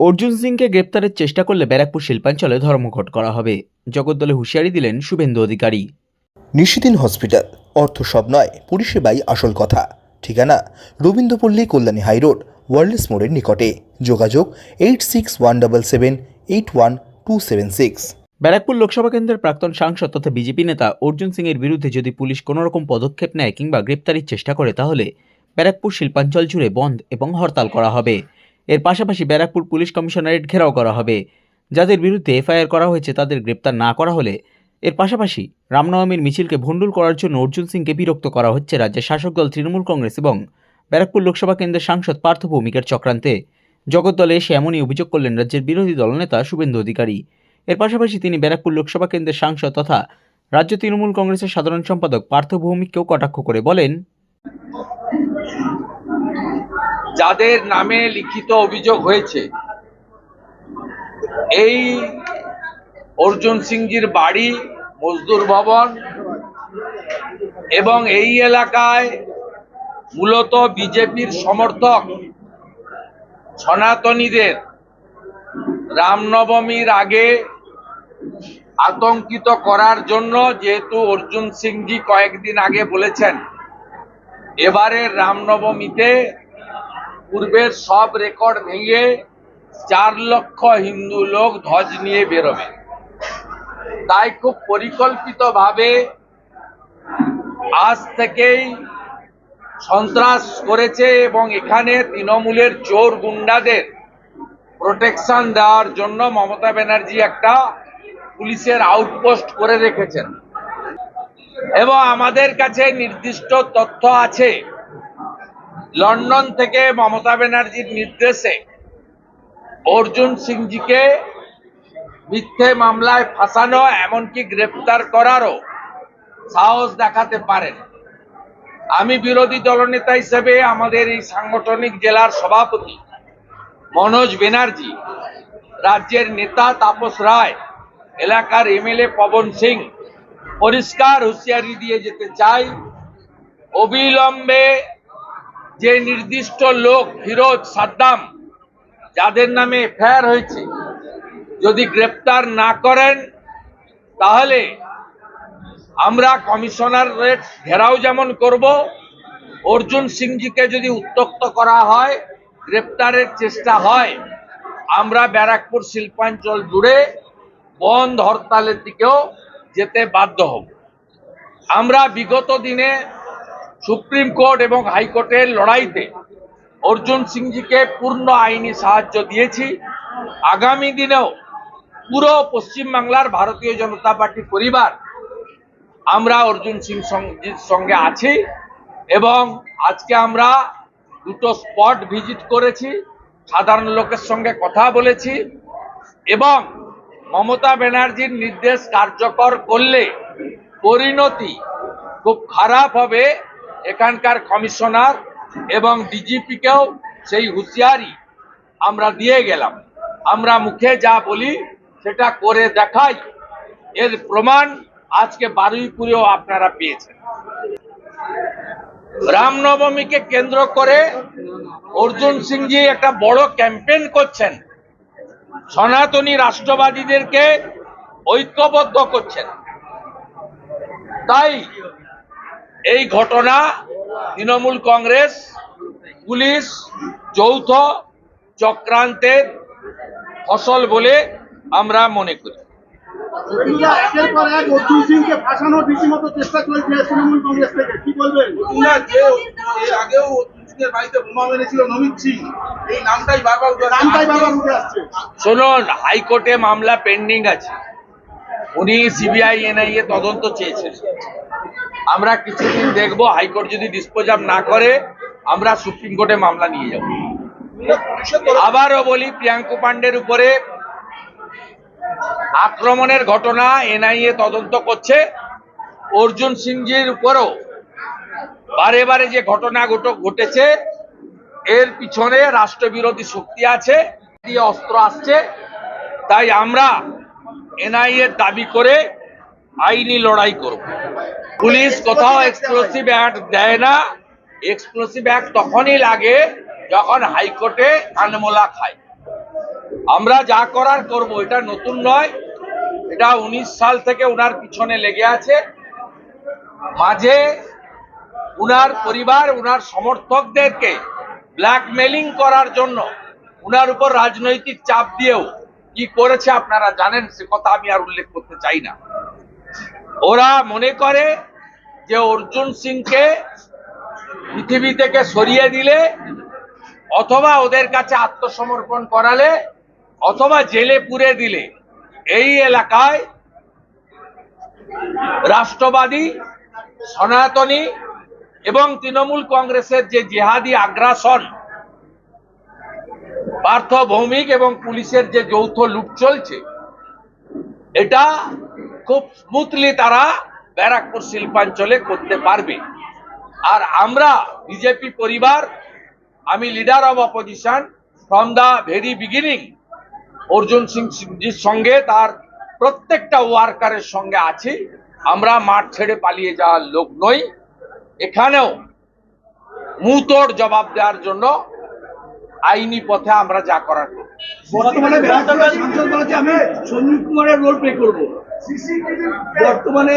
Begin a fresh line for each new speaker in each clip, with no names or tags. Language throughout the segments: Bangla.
অর্জুন সিংকে গ্রেপ্তারের চেষ্টা করলে ব্যারাকপুর শিল্পাঞ্চলে ধর্মঘট করা হবে। জগদ্দলে হুঁশিয়ারি দিলেন শুভেন্দু অধিকারী।
নিশিদিন হসপিটাল অর্থ সব নয় পরিষেবাই আসল কথা। ঠিকানা রবীন্দ্রপল্লী কল্যাণী হাইরোড ওয়ার্ল্ডস মোড়ের নিকটে। যোগাযোগ eight six one double seven eight one two seven six.
Barrackpore Lok Sabha কেন্দ্রের প্রাক্তন সাংসদ তথা বিজেপি নেতা অর্জুন সিং এর বিরুদ্ধে যদি পুলিশ কোনো রকম পদক্ষেপ নেয় কিংবা গ্রেপ্তারির চেষ্টা করে তাহলে ব্যারাকপুর শিল্পাঞ্চল জুড়ে বন্ধ এবং হরতাল করা হবে। এর পাশাপাশি ব্যারাকপুর পুলিশ কমিশনারেট ঘেরাও করা হবে। যাদের বিরুদ্ধে এফআইআর করা হয়েছে, তাদের গ্রেপ্তার না করা হলে এর পাশাপাশি রামনবমীর মিছিলকে ভণ্ডুল করার জন্য অর্জুন সিংকে বিরক্ত করা হচ্ছে রাজ্যের শাসক দল তৃণমূল কংগ্রেস এবং ব্যারাকপুর লোকসভা কেন্দ্রের সাংসদ পার্থ ভৌমিকের চক্রান্তে। জগদ্দলে এসে এমনই অভিযোগ করলেন রাজ্যের বিরোধী দলনেতা শুভেন্দু অধিকারী। এর পাশাপাশি তিনি ব্যারাকপুর লোকসভা কেন্দ্রের সাংসদ তথা রাজ্য তৃণমূল কংগ্রেসের সাধারণ সম্পাদক পার্থ ভৌমিককেও কটাক্ষ করে বলেন
যাদের নামে লিখিত অভিযোগ হয়েছে, এই অর্জুন সিংজির বাড়ি, মজদুর ভবন এবং এই এলাকায় মূলত বিজেপির সমর্থক সনাতনীদের রামনবমীর আগে আতঙ্কিত করার জন্য যেহেতু অর্জুন সিংজি কয়েকদিন আগে বলেছেন এবারে রামনবমীতে পূর্বের সব রেকর্ড ভেঙে চার লক্ষ হিন্দু লোক ধ্বজ নিয়ে বেরোবে। তাই খুব পরিকল্পিতভাবে আজ থেকেই সন্ত্রাস করেছে এবং এখানে তৃণমূলের চোর গুন্ডাদের প্রোটেকশন দেওয়ার জন্য মমতা ব্যানার্জি একটা পুলিশের আউটপোস্ট করে রেখেছেন। এবং আমাদের কাছে নির্দিষ্ট তথ্য আছে। লন্ডন থেকে মমতা ব্যানার্জির নির্দেশে অর্জুন সিংজিকে মিথ্যে মামলায় ফাঁসানো, এমনকি গ্রেপ্তার করারও সাহস দেখাতে পারেন। আমি বিরোধী দলনেতা হিসেবে আমাদের এই সাংগঠনিক জেলার সভাপতি মনোজ ব্যানার্জি, রাজ্যের নেতা তাপস রায়, এলাকার এমএলএ পবন সিং পরিষ্কার হুঁশিয়ারি দিয়ে যেতে চাই। অবিলম্বে যে নির্দিষ্ট লোক ফিরোজ সাদ্দাম, যাদের নামে এফআইআর হয়েছে, যদি গ্রেপ্তার না করেন, তাহলে আমরা কমিশনার রেট ঘেরাও যেমন করব, অর্জুন সিংজিকে যদি উত্তক্ত করা হয়, গ্রেপ্তারের চেষ্টা হয়, আমরা ব্যারাকপুর শিল্পাঞ্চল জুড়ে বন্ধ হরতালের দিকেও যেতে বাধ্য হব। আমরা বিগত দিনে সুপ্রিম কোর্ট এবং হাইকোর্টের লড়াইতে অর্জুন সিংজিকে পূর্ণ আইনি সাহায্য দিয়েছি। আগামী দিনেও পুরো পশ্চিমবাংলার ভারতীয় জনতা পার্টি পরিবার আমরা অর্জুন সিং সঙ্গে আছি এবং আজকে আমরা দুটো স্পট ভিজিট করেছি, সাধারণ লোকের সঙ্গে কথা বলেছি এবং মমতা ব্যানার্জির নির্দেশ কার্যকর করলে পরিণতি খুব খারাপ হবে এখানকার কমিশনার এবং ডিজিপিকেও সেই হুঁশিয়ারি আমরা দিয়ে গেলাম। আমরা মুখে যা বলি সেটা করে দেখাই। এর প্রমাণ আজকে বারুইপুরেও আপনারা পেয়েছেন। রামনবমীকে কেন্দ্র করে অর্জুন সিংজি একটা বড় ক্যাম্পেইন করছেন। সনাতনী রাষ্ট্রবাদীদেরকে ঐক্যবদ্ধ করছেন। তাই এই ঘটনা তৃণমূল কংগ্রেস পুলিশ যৌথ চক্রান্তের ফসল বলে আমরা মনে করি। শুনুন হাইকোর্টে মামলা পেন্ডিং আছে। উনি সিবিআই এনআইএ তদন্ত চেয়েছেন। আমরা কিছুদিন দেখব, হাইকোর্ট যদি ডিসপোজাব না করে, আমরা সুপ্রিম কোর্টে মামলা নিয়ে যাব। আবারও বলি, প্রিয়াঙ্কু পান্ডের উপরে আক্রমণের ঘটনা এনআইএ তদন্ত করছে। অর্জুন সিংজির উপরও বারে বারে যে ঘটনা ঘট- ঘটেছে, এর পিছনে রাষ্ট্রবিরোধী শক্তি আছে, অস্ত্র আসছে। তাই আমরা এনআইএ দাবি করে আইনি লড়াই করব। পুলিশ কোথাও এক্সপ্লোসিভ অ্যাক্ট দেয় না। এক্সপ্লোসিভ অ্যাক্ট তখনই লাগে যখন হাইকোর্টে আনমোলা খায়। আমরা যা করার করব, এটা নতুন নয়। এটা উনিশ সাল থেকে উনার পিছনে লেগে আছে। মাঝে উনার পরিবার, উনার সমর্থকদেরকে ব্ল্যাকমেলিং করার জন্য, উনার উপর রাজনৈতিক চাপ দিয়েও কি করেছে আপনারা জানেন? সে কথা আমি আর উল্লেখ করতে চাই না। ওরা মনে করে যে অর্জুন সিংকে পৃথিবী থেকে সরিয়ে দিলে, অথবা ওদের কাছে আত্মসমর্পণ করালে, অথবা জেলে পুরে দিলে, এই এলাকায় রাষ্ট্রবাদী, সনাতনী এবং তৃণমূল কংগ্রেসের যে জেহাদি আগ্রাসন পার্থ ভৌমিক এবং পুলিশের যে যৌথ লুট চলছে, এটা খুব স্মুথলি তারা ব্যারাকপুর শিল্পাঞ্চলে করতে পারবে। আর আমরা বিজেপি পরিবার, আমি leader of opposition from the very beginning Arjun Singh সিংজির সঙ্গে, তার প্রত্যেকটা ওয়ার্কারের সঙ্গে আছি। আমরা মাঠ ছেড়ে পালিয়ে যাওয়ার লোক নই। এখানেও মুতোর জবাব দেওয়ার জন্য আইনি পথে আমরা যা করার
বর্তমানে সাংসদ বলেছে আমি সঞ্জীব কুমারের রোল প্লে করব। বর্তমানে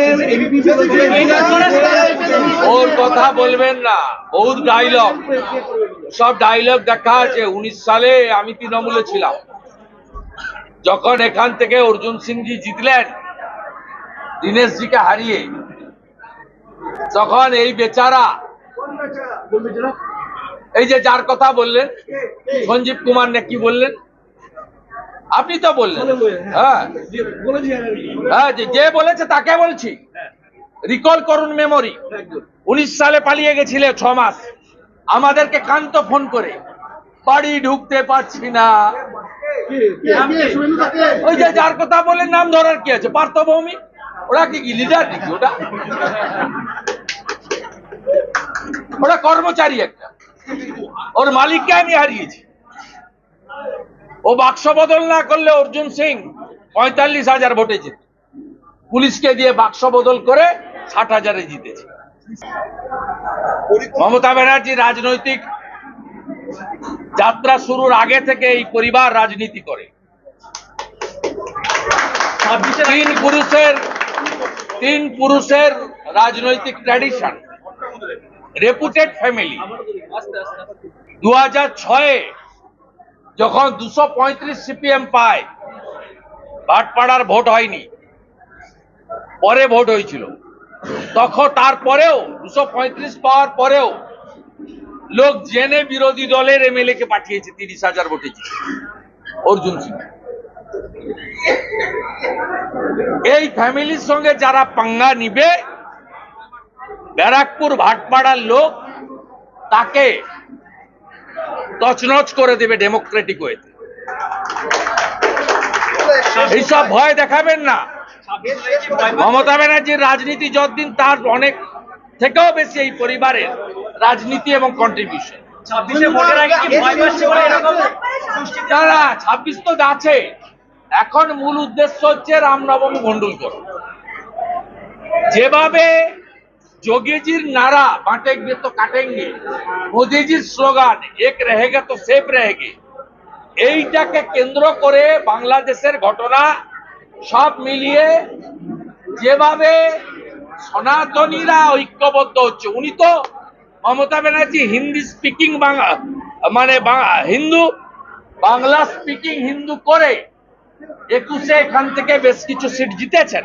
ওর কথা বলবেন না বহুত ডায়লগ সব ডায়লগ দেখা আছে। উনিশ সালে আমি তৃণমূলে ছিলাম। যখন এখান থেকে অর্জুন সিংজি জিতলেন দীনেশজিকে হারিয়ে। তখন এই বেচারা? এই যে যার কথা বললেন সঞ্জীব কুমার না কি বললেন? আপনি তো বললেন। হ্যাঁ। হ্যাঁ। যে- যে বলেছে তাকে বলছি। রিকল করুন মেমোরি উনিশ সালে পালিয়ে গেছিলে ছ মাস। আমাদেরকে কান্ত ফোন করে। বাড়ি ঢুকতে পারছি না। ওই যে যার কথা বলে নাম ধরার কি আছে? পার্থ পার্থভৌমি ওরা কি কি লিডার নাকি ওটা? ওরা কর্মচারী একটা। ওর মালিককে আমি হারিয়েছি। ও বাক্স বদল না করলে অর্জুন সিং পঁয়তাল্লিশ হাজার ভোটে জিত। পুলিশকে দিয়ে বাক্স বদল করে ষাট হাজারে জিতেছে। মমতা ব্যানার্জি রাজনৈতিক যাত্রা শুরুর আগে থেকে এই পরিবার রাজনীতি করে। তিন পুরুষের তিন পুরুষের রাজনৈতিক ট্র্যাডিশন রেপুটেড ফ্যামিলি দু হাজার ছয়ে যখন দুশো পঁয়ত্রিশ সিপিএম পায় ভাটপাড়ার ভোট হয়নি। পরে ভোট হয়েছিল। তখন তারপরেও, দুশো পঁয়ত্রিশ পাওয়ার পরেও লোক জেনে বিরোধী দলের এমএলএ কে পাঠিয়েছে, তিরিশ হাজার ভোটে অর্জুন সিং। এই ফ্যামিলির সঙ্গে যারা পাঙ্গা নিবে, ব্যারাকপুর, ভাটপাড়ার লোক তাকে তছনছ করে দেবে ডেমোক্রেটিক ওয়েতে। এইসব ভয় দেখাবেন না। মমতা ব্যানার্জির রাজনীতি যতদিন তার অনেক থেকেও বেশি এই পরিবারের রাজনীতি এবং কন্ট্রিবিউশন যারা ছাব্বিশ তো আছে এখন মূল উদ্দেশ্য হচ্ছে রামনবমী ভণ্ডুল করো। যেভাবে যোগীজির নারা বাঁটেঙ্গে তো কাটেঙ্গে মোদিজির স্লোগান এক रहेगा তো সেফ रहेगे এইটাকে কেন্দ্র করে বাংলাদেশের ঘটনা সব মিলিয়ে যেভাবে সনাতনীরা ঐক্যবদ্ধ হচ্ছে উনি তো মমতা ব্যানার্জি হিন্দি স্পিকিং বাংলা মানে বাং- হিন্দু বাংলা স্পিকিং হিন্দু করে একুশে এখান থেকে বেশ কিছু সিট জিতেছেন